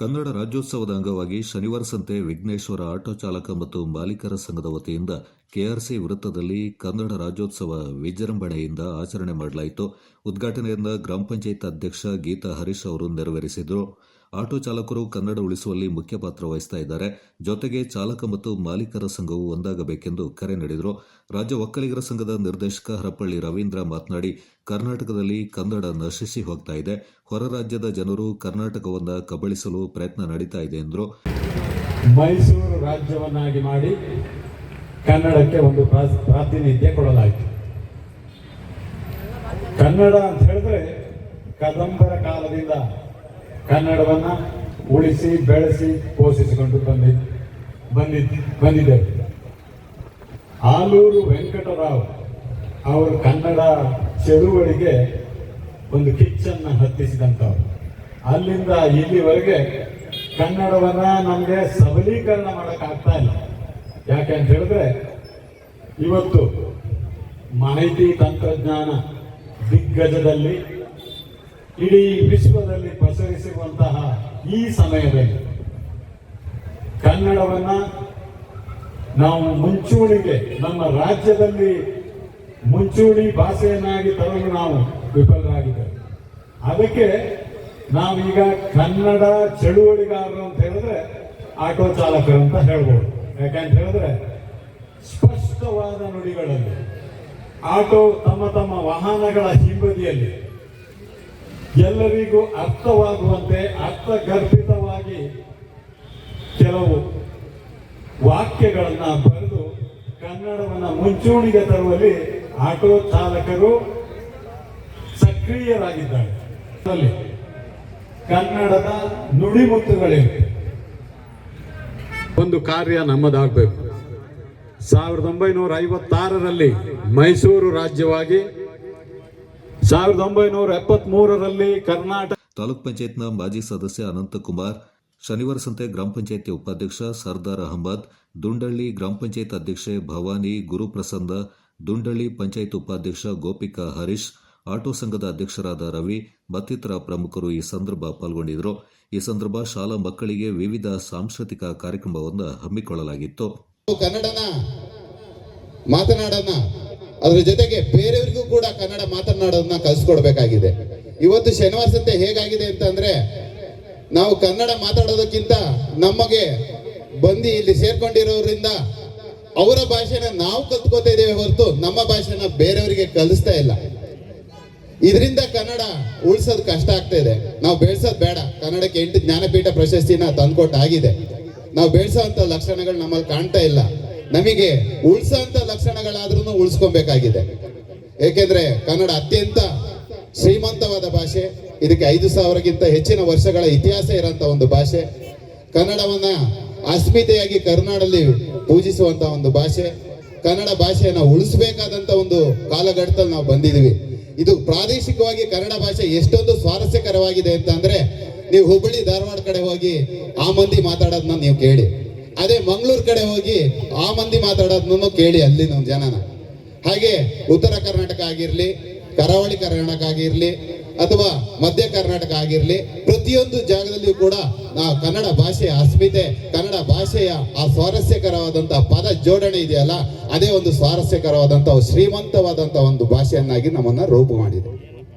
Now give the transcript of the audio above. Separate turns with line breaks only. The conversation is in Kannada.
ಕನ್ನಡ ರಾಜ್ಯೋತ್ಸವದ ಅಂಗವಾಗಿ ಶನಿವಾರ ಸಂತೆ ವಿಘ್ನೇಶ್ವರ ಆಟೋ ಚಾಲಕ ಮತ್ತು ಮಾಲೀಕರ ಸಂಘದ ವತಿಯಿಂದ ಕೆಆರ್ಸಿ ವೃತ್ತದಲ್ಲಿ ಕನ್ನಡ ರಾಜ್ಯೋತ್ಸವ ವಿಜೃಂಭಣೆಯಿಂದ ಆಚರಣೆ ಮಾಡಲಾಯಿತು. ಉದ್ಘಾಟನೆಯಿಂದ ಗ್ರಾಮ ಪಂಚಾಯತ್ ಅಧ್ಯಕ್ಷ ಗೀತಾ ಹರೀಶ್ ಅವರು ನೆರವೇರಿಸಿದರು. ಆಟೋ ಚಾಲಕರು ಕನ್ನಡ ಉಳಿಸುವಲ್ಲಿ ಮುಖ್ಯ ಪಾತ್ರ ವಹಿಸ್ತಾ ಇದ್ದಾರೆ. ಜೊತೆಗೆ ಚಾಲಕ ಮತ್ತು ಮಾಲೀಕರ ಸಂಘವು ಒಂದಾಗಬೇಕೆಂದು ಕರೆ ನೀಡಿದರು. ರಾಜ್ಯ ಒಕ್ಕಲಿಗರ ಸಂಘದ ನಿರ್ದೇಶಕ ಹರಪಳ್ಳಿ ರವೀಂದ್ರ ಮಾತನಾಡಿ, ಕರ್ನಾಟಕದಲ್ಲಿ ಕನ್ನಡ ನಶಿಸಿ ಹೋಗ್ತಾ ಇದೆ. ಹೊರ ರಾಜ್ಯದ ಜನರು ಕರ್ನಾಟಕವನ್ನ ಕಬಳಿಸಲು ಪ್ರಯತ್ನ ನಡೀತಾ ಇದೆ ಎಂದರು.
ಮೈಸೂರು ರಾಜ್ಯವನ್ನಾಗಿ ಮಾಡಿ ಕನ್ನಡಕ್ಕೆ ಒಂದು ಪ್ರಾತಿನಿಧ್ಯ ಕೊಡಲಾಯಿತು. ಕನ್ನಡ ಅಂತ ಹೇಳಿದ್ರೆ ಕದಂಬರ ಕಾಲದಿಂದ ಕನ್ನಡವನ್ನ ಉಳಿಸಿ, ಬೆಳೆಸಿ, ಪೋಷಿಸಿಕೊಂಡು ಬಂದಿ ಬಂದಿದ್ದ ಬಂದಿದ್ದೇವೆ ಆಲೂರು ವೆಂಕಟರಾವ್ ಅವರು ಕನ್ನಡ ಚಳುವಳಿಗೆ ಒಂದು ಕಿಚ್ಚನ್ನು ಹತ್ತಿಸಿದಂಥವ್ರು. ಅಲ್ಲಿಂದ ಇಲ್ಲಿವರೆಗೆ ಕನ್ನಡವನ್ನ ನಮಗೆ ಸಬಲೀಕರಣ ಮಾಡೋಕ್ಕಾಗ್ತಾ ಇಲ್ಲ. ಯಾಕೆ ಅಂತ ಹೇಳಿದ್ರೆ, ಇವತ್ತು ಮಾಹಿತಿ ತಂತ್ರಜ್ಞಾನ ದಿಗ್ಗಜದಲ್ಲಿ ಇಡೀ ವಿಶ್ವದಲ್ಲಿ ಪಸರಿಸಿರುವಂತಹ ಈ ಸಮಯದಲ್ಲಿ ಕನ್ನಡವನ್ನ ನಾವು ಮುಂಚೂಣಿಗೆ, ನಮ್ಮ ರಾಜ್ಯದಲ್ಲಿ ಮುಂಚೂಣಿ ಭಾಷೆಯನ್ನಾಗಿ ತರಲು ನಾವು ವಿಫಲರಾಗಿದ್ದೇವೆ. ಅದಕ್ಕೆ ನಾವೀಗ ಕನ್ನಡ ಚಳುವಳಿಗಾರರು ಅಂತ ಹೇಳಿದ್ರೆ ಆಟೋ ಚಾಲಕರು ಅಂತ ಹೇಳ್ಬೋದು. ಯಾಕಂತ ಹೇಳಿದ್ರೆ ಸ್ಪಷ್ಟವಾದ ನುಡಿಗಳಲ್ಲಿ, ಆಟೋ ತಮ್ಮ ತಮ್ಮ ವಾಹನಗಳ ಹಿಂಬದಿಯಲ್ಲಿ ಎಲ್ಲರಿಗೂ ಅರ್ಥವಾಗುವಂತೆ, ಅರ್ಥಗರ್ಭಿತವಾಗಿ ಕೆಲವು ವಾಕ್ಯಗಳನ್ನು ಬರೆದು ಕನ್ನಡವನ್ನು ಮುಂಚೂಣಿಗೆ ತರುವಲ್ಲಿ ಆಟೋ ಚಾಲಕರು ಸಕ್ರಿಯರಾಗಿದ್ದಾರೆ. ಕನ್ನಡದ ನುಡಿಮುತ್ತುಗಳಿವೆ. ಒಂದು ಕಾರ್ಯ ನಮ್ಮದಾಗಬೇಕು. ಸಾವಿರದ ಒಂಬೈನೂರ ಐವತ್ತಾರರಲ್ಲಿ ಮೈಸೂರು ರಾಜ್ಯವಾಗಿ ಸಾವಿರದ ಒಂಬೈನೂರ ಎಪ್ಪತ್ಮೂರರಲ್ಲಿ ಕರ್ನಾಟಕ
ತಾಲೂಕ್ ಪಂಚಾಯತ್ನ ಮಾಜಿ ಸದಸ್ಯ ಅನಂತಕುಮಾರ್ ಶನಿವಾರ ಸಂತೆ ಗ್ರಾಮ ಪಂಚಾಯತಿ ಉಪಾಧ್ಯಕ್ಷ ಸರ್ದಾರ್ ಅಹಮದ್ ದುಂಡಳ್ಳಿ ಗ್ರಾಮ ಪಂಚಾಯತ್ ಅಧ್ಯಕ್ಷೆ ಭವಾನಿ ಗುರುಪ್ರಸನ್ನ ದುಂಡಳ್ಳಿ ಪಂಚಾಯತ್ ಉಪಾಧ್ಯಕ್ಷ ಗೋಪಿಕಾ ಹರೀಶ್ ಆಟೋ ಸಂಘದ ಅಧ್ಯಕ್ಷರಾದ ರವಿ ಮತ್ತಿತರ ಪ್ರಮುಖರು ಈ ಸಂದರ್ಭ ಪಾಲ್ಗೊಂಡಿದ್ದರು. ಈ ಸಂದರ್ಭ ಶಾಲಾ ಮಕ್ಕಳಿಗೆ ವಿವಿಧ ಸಾಂಸ್ಕೃತಿಕ ಕಾರ್ಯಕ್ರಮವನ್ನು ಹಮ್ಮಿಕೊಳ್ಳಲಾಗಿತ್ತು.
ಕನ್ನಡನ ಮಾತನಾಡೋಣ. ಅದ್ರ ಜೊತೆಗೆ ಬೇರೆಯವರಿಗೂ ಕೂಡ ಕನ್ನಡ ಮಾತನಾಡೋದನ್ನ ಕಲಿಸ್ಕೊಡ್ಬೇಕಾಗಿದೆ. ಇವತ್ತು ಶನಿವಾರ ಸಂತೆ ಹೇಗಾಗಿದೆ ಅಂತಂದ್ರೆ, ನಾವು ಕನ್ನಡ ಮಾತಾಡೋದಕ್ಕಿಂತ ನಮಗೆ ಬಂದು ಇಲ್ಲಿ ಸೇರ್ಕೊಂಡಿರೋದ್ರಿಂದ ಅವರ ಭಾಷೆನ ನಾವು ಕಲ್ತ್ಕೋತಾ ಇದ್ದೇವೆ ಹೊರತು ನಮ್ಮ ಭಾಷೆನ ಬೇರೆಯವರಿಗೆ ಕಲಿಸ್ತಾ ಇಲ್ಲ. ಇದರಿಂದ ಕನ್ನಡ ಉಳಿಸೋದು ಕಷ್ಟ ಆಗ್ತಾ ಇದೆ. ನಾವು ಬೆಳೆಸೋದು ಬೇಡ. ಕನ್ನಡಕ್ಕೆ ಎಂಟು ಜ್ಞಾನಪೀಠ ಪ್ರಶಸ್ತಿನ ತಂದ್ಕೊಟ್ಟಾಗಿದೆ. ನಾವು ಬೆಳೆಸೋಂಥ ಲಕ್ಷಣಗಳು ನಮ್ಮಲ್ಲಿ ಕಾಣ್ತಾ ಇಲ್ಲ. ನಮಗೆ ಉಳಿಸಂತ ಲಕ್ಷಣಗಳಾದ್ರೂ ಉಳಿಸ್ಕೊಬೇಕಾಗಿದೆ. ಏಕೆಂದ್ರೆ ಕನ್ನಡ ಅತ್ಯಂತ ಶ್ರೀಮಂತವಾದ ಭಾಷೆ, ಇದಕ್ಕೆ ಐದು ಸಾವಿರಕ್ಕಿಂತ ಹೆಚ್ಚಿನ ವರ್ಷಗಳ ಇತಿಹಾಸ ಇರೋಂಥ ಒಂದು ಭಾಷೆ. ಕನ್ನಡವನ್ನ ಅಸ್ಮಿತೆಯಾಗಿ ಕರ್ನಾಡಲ್ಲಿ ಪೂಜಿಸುವಂತ ಒಂದು ಭಾಷೆ. ಕನ್ನಡ ಭಾಷೆಯನ್ನು ಉಳಿಸಬೇಕಾದಂತ ಒಂದು ಕಾಲಘಟ್ಟದಲ್ಲಿ ನಾವು ಬಂದಿದ್ದೀವಿ. ಇದು ಪ್ರಾದೇಶಿಕವಾಗಿ ಕನ್ನಡ ಭಾಷೆ ಎಷ್ಟೊಂದು ಸ್ವಾರಸ್ಯಕರವಾಗಿದೆ ಅಂತ ನೀವು ಹುಬ್ಬಳ್ಳಿ ಧಾರವಾಡ ಕಡೆ ಹೋಗಿ ಆ ಮಂದಿ ಮಾತಾಡೋದನ್ನ ನೀವು ಕೇಳಿ. ಅದೇ ಮಂಗಳೂರು ಕಡೆ ಹೋಗಿ ಆ ಮಂದಿ ಮಾತಾಡೋದನ್ನು ಕೇಳಿ ಅಲ್ಲಿನ ಜನನ. ಹಾಗೆ ಉತ್ತರ ಕರ್ನಾಟಕ ಆಗಿರಲಿ, ಕರಾವಳಿ ಕರ್ನಾಟಕ ಆಗಿರಲಿ, ಅಥವಾ ಮಧ್ಯ ಕರ್ನಾಟಕ ಆಗಿರಲಿ, ಪ್ರತಿಯೊಂದು ಜಾಗದಲ್ಲಿಯೂ ಕೂಡ ನಾವು ಕನ್ನಡ ಭಾಷೆಯ ಅಸ್ಮಿತೆ, ಕನ್ನಡ ಭಾಷೆಯ ಆ ಸ್ವಾರಸ್ಯಕರವಾದಂತಹ ಪದ ಜೋಡಣೆ ಇದೆಯಲ್ಲ, ಅದೇ ಒಂದು ಸ್ವಾರಸ್ಯಕರವಾದಂತಹ ಶ್ರೀಮಂತವಾದಂತಹ ಒಂದು ಭಾಷೆಯನ್ನಾಗಿ ನಮ್ಮನ್ನ ರೂಪು ಮಾಡಿದೆ.